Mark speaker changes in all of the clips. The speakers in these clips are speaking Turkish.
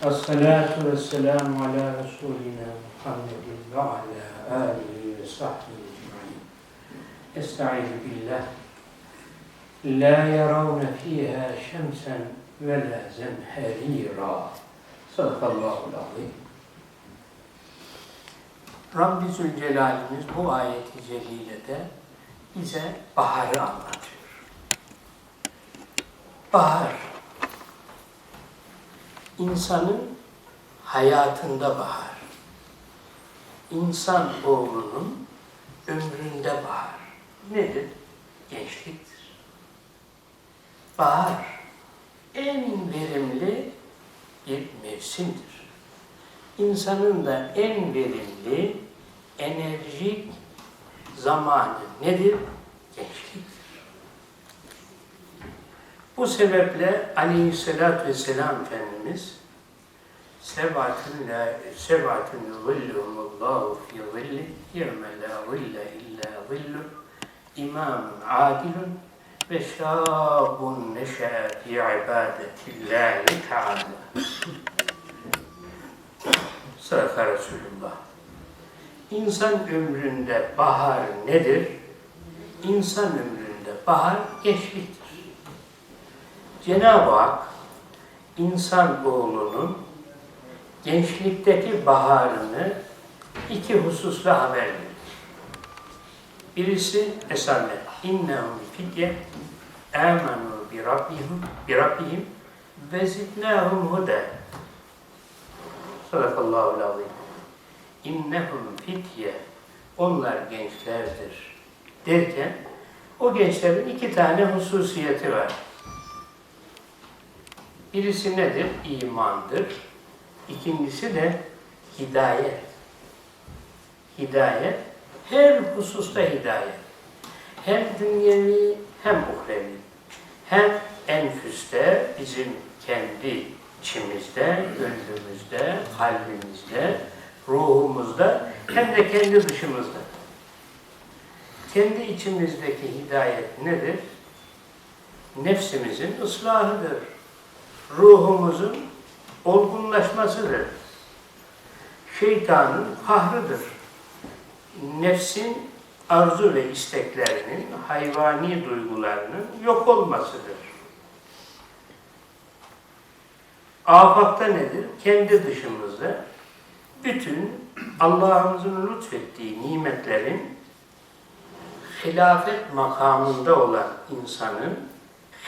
Speaker 1: Esselatu vesselamu ala Resulina Muhammedin ve ala alihi ve sahbihi ecma'in. Estaizu billah. La yaravne fiha şemsen ve la zemherira. Sadakallahu azim. Rabbi Zülcelal'imiz bu ayeti celilede bize baharı anlatıyor. Bahar, insanın hayatında bahar. İnsan oğlunun ömründe bahar. Nedir? Gençliktir. Bahar en verimli bir mevsimdir. İnsanın da en verimli, enerjik zamanı nedir? Gençliktir. Bu sebeple aleyhissalatü vesselam Efendimiz sebatun la sebatun zillumullahu fi zilli yevme la zille illa zillu imamun adilun ve şabun neşe'e fi ibadetillahi teala Sadaka Resulullah İnsan ömründe bahar nedir? İnsan ömründe bahar gençliktir. Cenab-ı Hak insan oğlunun gençlikteki baharını iki hususla haber verir. Birisi esamet. İnnehum fidye amenu bi rabbihim, bi rabbihim ve zidnahum hude. Sadakallahu azim. İnnehum fitye. Onlar gençlerdir. Derken o gençlerin iki tane hususiyeti var. Birisi nedir? İmandır. İkincisi de hidayet. Hidayet, her hususta hidayet. Hem dünyevi hem uhrevi. Hem enfüste, bizim kendi içimizde, gönlümüzde, kalbimizde, ruhumuzda hem de kendi dışımızda. Kendi içimizdeki hidayet nedir? Nefsimizin ıslahıdır ruhumuzun olgunlaşmasıdır. Şeytanın kahrıdır. Nefsin arzu ve isteklerinin, hayvani duygularının yok olmasıdır. Afakta nedir? Kendi dışımızda bütün Allah'ımızın lütfettiği nimetlerin hilafet makamında olan insanın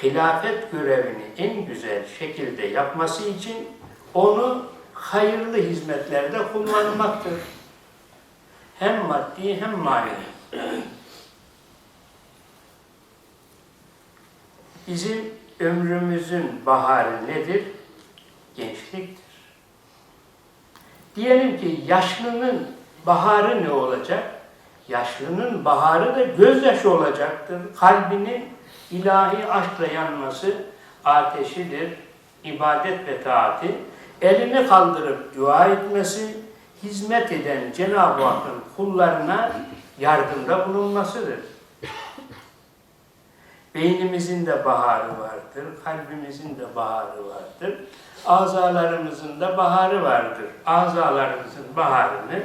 Speaker 1: hilafet görevini en güzel şekilde yapması için onu hayırlı hizmetlerde kullanmaktır. Hem maddi hem manevi. Bizim ömrümüzün baharı nedir? Gençliktir. Diyelim ki yaşlının baharı ne olacak? Yaşlının baharı da gözyaşı olacaktır. Kalbinin ilahi aşkla yanması ateşidir, ibadet ve taati, elini kaldırıp dua etmesi, hizmet eden Cenab-ı Hakk'ın kullarına yardımda bulunmasıdır. Beynimizin de baharı vardır, kalbimizin de baharı vardır, azalarımızın da baharı vardır. Azalarımızın baharını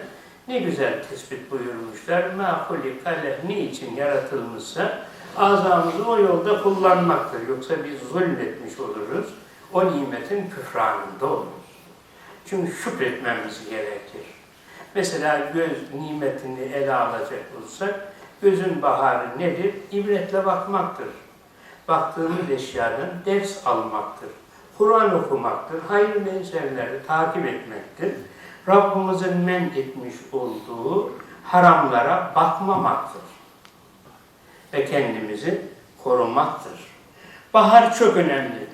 Speaker 1: ne güzel tespit buyurmuşlar. Ma kulika niçin yaratılmışsa azamızı o yolda kullanmaktır. Yoksa biz zulmetmiş oluruz. O nimetin küfranında oluruz. Çünkü şükretmemiz gerekir. Mesela göz nimetini ele alacak olursak, gözün baharı nedir? İbretle bakmaktır. Baktığımız eşyadan ders almaktır. Kur'an okumaktır. Hayır benzerleri takip etmektir. Rabbimizin men etmiş olduğu haramlara bakmamaktır ve kendimizi korumaktır. Bahar çok önemli.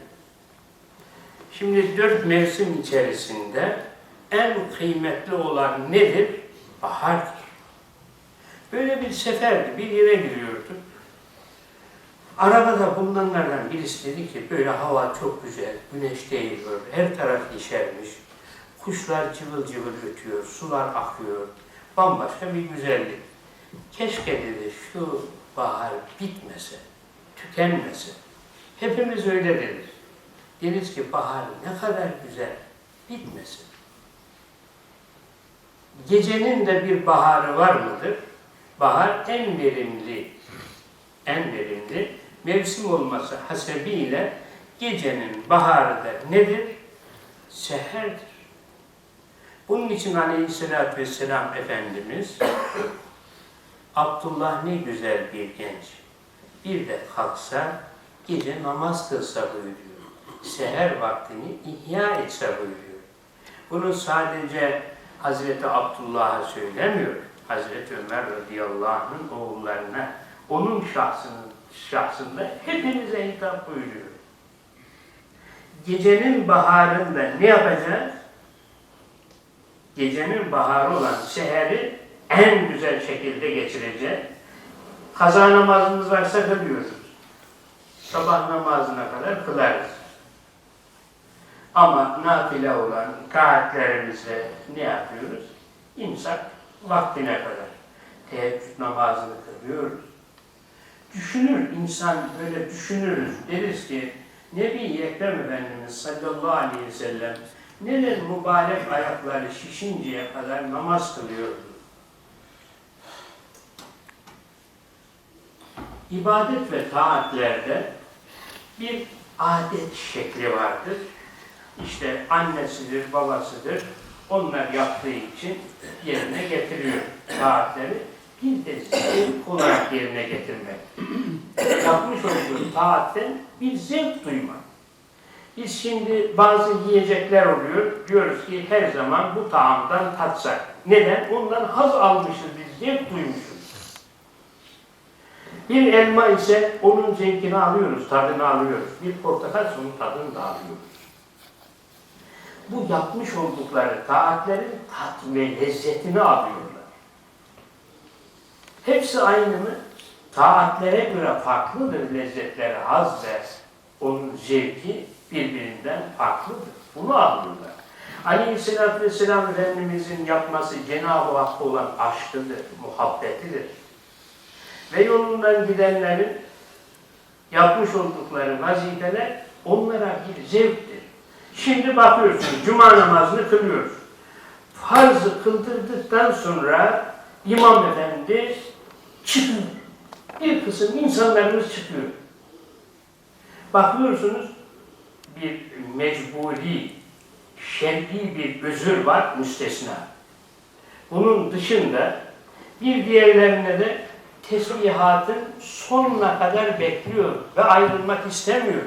Speaker 1: Şimdi dört mevsim içerisinde en kıymetli olan nedir? Bahardır. Böyle bir seferdi, bir yere giriyorduk. Arabada bulunanlardan birisi dedi ki böyle hava çok güzel, güneş değiyor, her taraf yeşermiş, kuşlar cıvıl cıvıl ötüyor, sular akıyor, bambaşka bir güzellik. Keşke dedi şu bahar bitmese, tükenmese. Hepimiz öyle deriz. Deriz ki bahar ne kadar güzel. bitmesin. Gecenin de bir baharı var mıdır? Bahar en verimli, en verimli mevsim olması hasebiyle gecenin baharı da nedir? Seherdir. Bunun için aleyhissalatü vesselam Efendimiz Abdullah ne güzel bir genç. Bir de kalksa gece namaz kılsa buyuruyor. Seher vaktini ihya etse buyuruyor. Bunu sadece Hazreti Abdullah'a söylemiyor. Hazreti Ömer radıyallahu oğullarına, onun şahsının şahsında hepinize hitap buyuruyor. Gecenin baharında ne yapacağız? Gecenin baharı olan seheri en güzel şekilde geçireceğiz. Kaza namazımız varsa kılıyoruz. Sabah namazına kadar kılarız. Ama nafile olan taatlerimizde ne yapıyoruz? İmsak vaktine kadar. Teheccüd namazını kılıyoruz. Düşünür, insan böyle düşünürüz. Deriz ki Nebi Ekrem Efendimiz sallallahu aleyhi ve sellem neden mübarek ayakları şişinceye kadar namaz kılıyordu? İbadet ve taatlerde bir adet şekli vardır. İşte annesidir, babasıdır. Onlar yaptığı için yerine getiriyor taatleri. Bir de zevk olarak yerine getirmek. Yapmış olduğu taatten bir zevk duymak. Biz şimdi bazı yiyecekler oluyor. Diyoruz ki her zaman bu taamdan tatsak. Neden? Ondan haz almışız, biz zevk duymuşuz. Bir elma ise onun zevkini alıyoruz, tadını alıyoruz. Bir portakal ise onun tadını da alıyoruz. Bu yapmış oldukları taatlerin tat ve lezzetini alıyorlar. Hepsi aynı mı? Taatlere göre farklıdır lezzetleri, haz ve onun zevki birbirinden farklıdır. Bunu alıyorlar. Aleyhisselatü Vesselam Efendimizin yapması Cenab-ı Hakk'a olan aşkıdır, muhabbetidir. Ve yolundan gidenlerin yapmış oldukları vazifeler onlara bir zevktir. Şimdi bakıyorsunuz, cuma namazını kılıyoruz. Farzı kıldırdıktan sonra imam efendi çıkıyor. Bir kısım insanlarımız çıkıyor. Bakıyorsunuz, bir mecburi, şer'i bir özür var müstesna. Bunun dışında bir diğerlerine de tesbihatın sonuna kadar bekliyor ve ayrılmak istemiyor.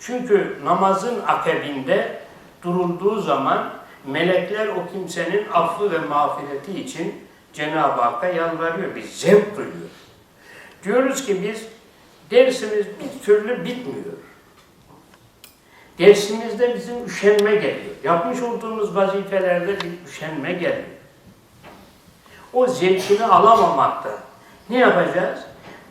Speaker 1: Çünkü namazın akabinde durulduğu zaman melekler o kimsenin affı ve mağfireti için Cenab-ı Hakk'a yalvarıyor. Bir zevk duyuyor. Diyoruz ki biz dersimiz bir türlü bitmiyor. Dersimizde bizim üşenme geliyor. Yapmış olduğumuz vazifelerde bir üşenme geliyor. O zevkini alamamakta. Ne yapacağız?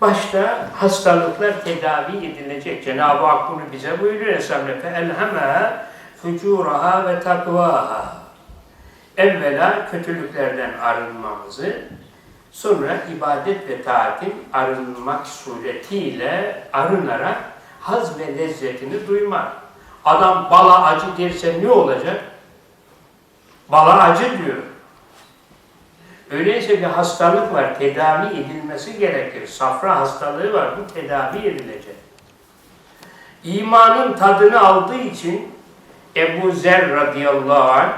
Speaker 1: Başta hastalıklar tedavi edilecek. Cenab-ı Hak bunu bize buyuruyor Esam-ı Elhemeha fücuraha ve takvaha. Evvela kötülüklerden arınmamızı, sonra ibadet ve taatin arınmak suretiyle arınarak haz ve lezzetini duymak. Adam bala acı derse ne olacak? Bala acı diyor. Öyleyse bir hastalık var, tedavi edilmesi gerekir. Safra hastalığı var, bu tedavi edilecek. İmanın tadını aldığı için Ebu Zer radıyallahu anh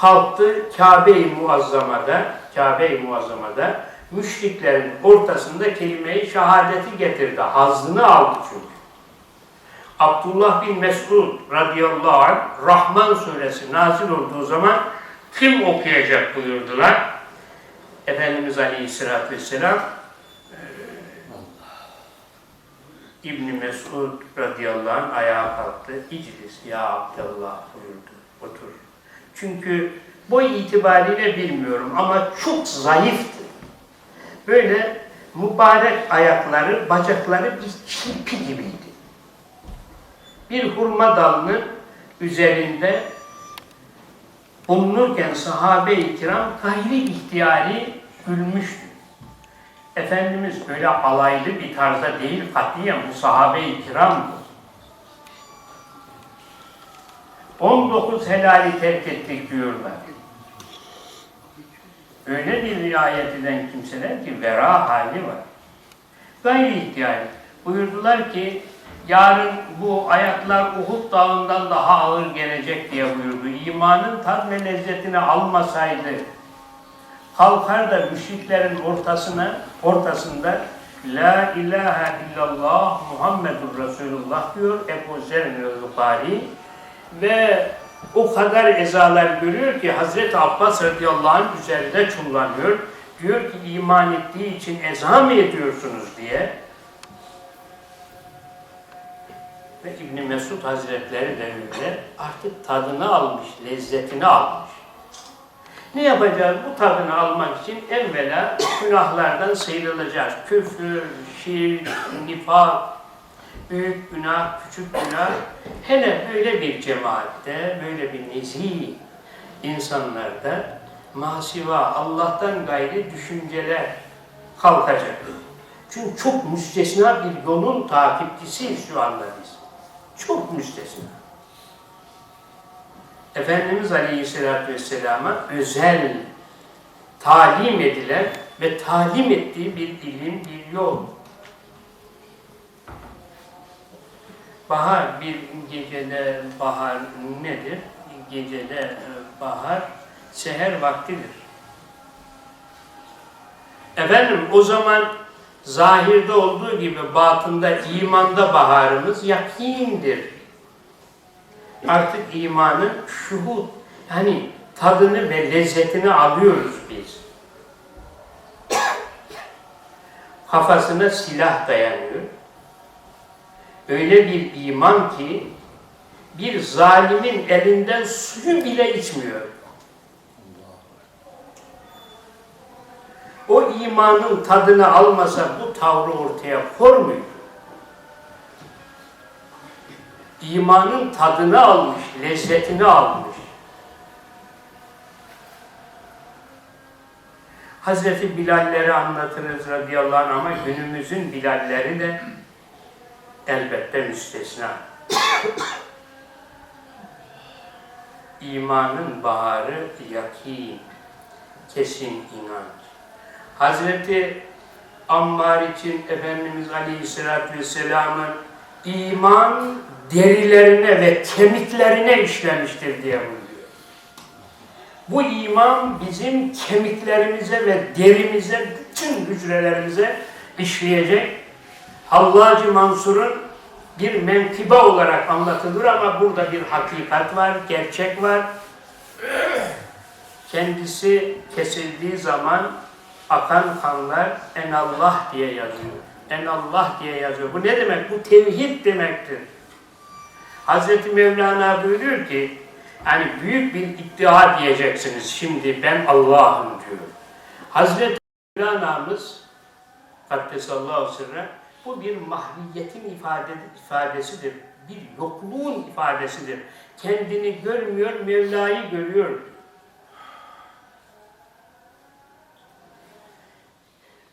Speaker 1: kalktı Kabe-i Muazzama'da, Kabe-i Muazzama'da müşriklerin ortasında kelime-i şehadeti getirdi. Hazını aldı çünkü. Abdullah bin Mesud radıyallahu anh Rahman suresi nazil olduğu zaman kim okuyacak buyurdular. Efendimiz Aleyhisselatü Vesselam e, İbni Mesud radıyallahu anh ayağa kalktı. İclis ya Abdullah buyurdu. Otur. Çünkü boy itibariyle bilmiyorum ama çok zayıftı. Böyle mübarek ayakları, bacakları bir kirpi gibiydi. Bir hurma dalının üzerinde bulunurken sahabe-i kiram gayri ihtiyari gülmüştü. Efendimiz böyle alaylı bir tarzda değil katiyen bu sahabe-i kiramdı. 19 helali terk ettik diyorlar. Öyle bir riayet eden kimseler ki vera hali var. Gayri ihtiyar. Buyurdular ki yarın bu ayaklar Uhud dağından daha ağır gelecek diye buyurdu. İmanın tat ve lezzetini almasaydı kalkar da müşriklerin ortasına ortasında La ilahe illallah Muhammedur Resulullah diyor Ebu Zer el-Bukhari ve o kadar ezalar görüyor ki Hazreti Abbas radıyallahu anh üzerinde çullanıyor. Diyor ki iman ettiği için eza mı ediyorsunuz diye. Ve İbni Mesud Hazretleri de öyle artık tadını almış, lezzetini almış. Ne yapacağız? Bu tadını almak için evvela günahlardan sıyrılacağız. Küfür, şirk, nifak, büyük günah, küçük günah. Hele böyle bir cemaatte, böyle bir nezih insanlarda masiva, Allah'tan gayri düşünceler kalkacak. Çünkü çok müstesna bir yolun takipçisiyiz şu anda biz. Çok müstesna. Efendimiz Aleyhisselatü Vesselam'a özel talim edilen ve talim ettiği bir ilim, bir yol. Bahar bir gecede bahar nedir? Gecede e, bahar seher vaktidir. Efendim o zaman zahirde olduğu gibi batında imanda baharımız yakindir artık imanın şuhud, yani tadını ve lezzetini alıyoruz biz. Kafasına silah dayanıyor. Öyle bir iman ki bir zalimin elinden suyu bile içmiyor. O imanın tadını almasa bu tavrı ortaya koymuyor. imanın tadını almış, lezzetini almış. Hazreti Bilalleri anlatırız radıyallahu anh ama günümüzün Bilalleri de elbette müstesna. İmanın baharı yakin, kesin inanç. Hazreti Ammar için Efendimiz Aleyhisselatü Vesselam'ın iman derilerine ve kemiklerine işlemiştir diye buyuruyor. Bu iman bizim kemiklerimize ve derimize, bütün hücrelerimize işleyecek. Hallacı Mansur'un bir menkıbe olarak anlatılır ama burada bir hakikat var, gerçek var. Kendisi kesildiği zaman akan kanlar en Allah diye yazıyor. En Allah diye yazıyor. Bu ne demek? Bu tevhid demektir. Hazreti Mevlana buyuruyor ki yani büyük bir iddia diyeceksiniz şimdi ben Allah'ım diyor. Hazreti Mevlana'mız Kaddesallahu sırra bu bir mahviyetin ifade, ifadesidir. Bir yokluğun ifadesidir. Kendini görmüyor, Mevla'yı görüyor.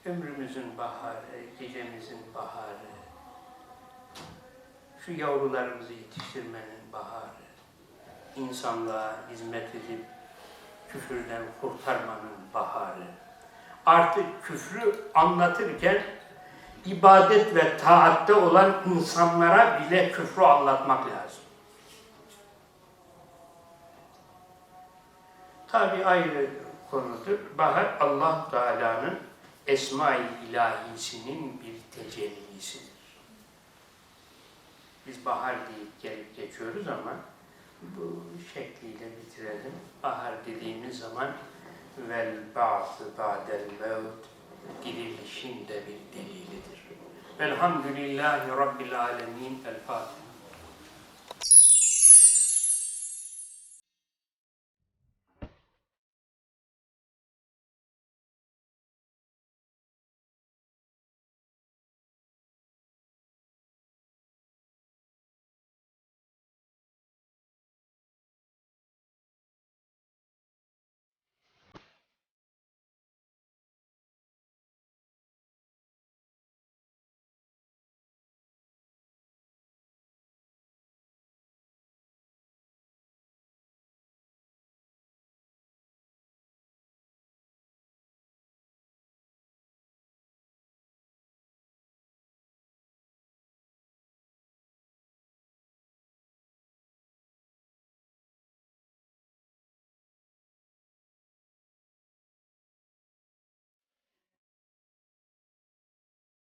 Speaker 1: Ömrümüzün baharı, gecemizin baharı, şu yavrularımızı yetiştirmenin baharı, insanlığa hizmet edip küfürden kurtarmanın baharı. Artık küfrü anlatırken ibadet ve taatte olan insanlara bile küfrü anlatmak lazım. Tabi ayrı konudur. Bahar Allah Teala'nın Esma-i İlahisinin bir tecellisidir. Biz bahar deyip gelip geçiyoruz ama bu şekliyle bitirelim. Bahar dediğimiz zaman vel ba'sı ba'del mevt dirilişin de bir delilidir. Velhamdülillahi Rabbil alemin. El Fatiha.